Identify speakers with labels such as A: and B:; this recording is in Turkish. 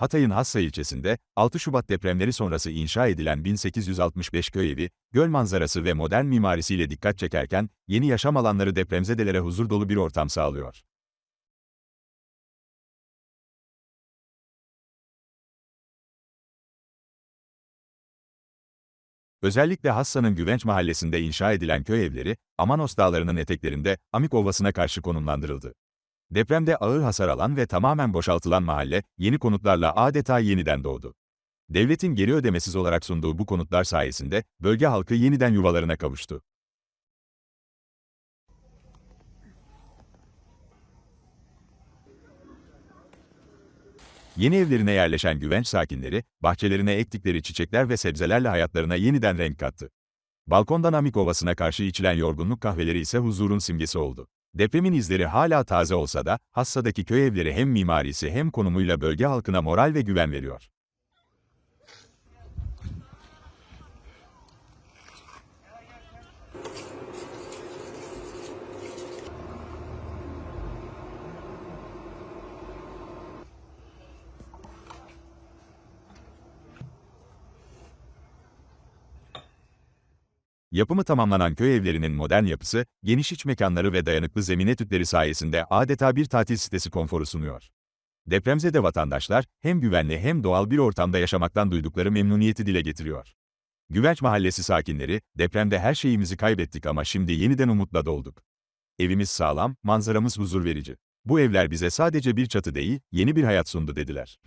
A: Hatay'ın Hassa ilçesinde, 6 Şubat depremleri sonrası inşa edilen 1865 köy evi, göl manzarası ve modern mimarisiyle dikkat çekerken, yeni yaşam alanları depremzedelere huzur dolu bir ortam sağlıyor. Özellikle Hassa'nın Güvenç mahallesinde inşa edilen köy evleri, Amanos dağlarının eteklerinde Amik Ovası'na karşı konumlandırıldı. Depremde ağır hasar alan ve tamamen boşaltılan mahalle, yeni konutlarla adeta yeniden doğdu. Devletin geri ödemesiz olarak sunduğu bu konutlar sayesinde, bölge halkı yeniden yuvalarına kavuştu. Yeni evlerine yerleşen güvenç sakinleri, bahçelerine ektikleri çiçekler ve sebzelerle hayatlarına yeniden renk kattı. Balkondan Amik Ovası'na karşı içilen yorgunluk kahveleri ise huzurun simgesi oldu. Depremin izleri hala taze olsa da, Hassa'daki köy evleri hem mimarisi hem konumuyla bölge halkına moral ve güven veriyor. Yapımı tamamlanan köy evlerinin modern yapısı, geniş iç mekanları ve dayanıklı zemin etütleri sayesinde adeta bir tatil sitesi konforu sunuyor. Depremzede vatandaşlar, hem güvenli hem doğal bir ortamda yaşamaktan duydukları memnuniyeti dile getiriyor. Güvenç Mahallesi sakinleri, depremde her şeyimizi kaybettik ama şimdi yeniden umutla dolduk. Evimiz sağlam, manzaramız huzur verici. Bu evler bize sadece bir çatı değil, yeni bir hayat sundu dediler.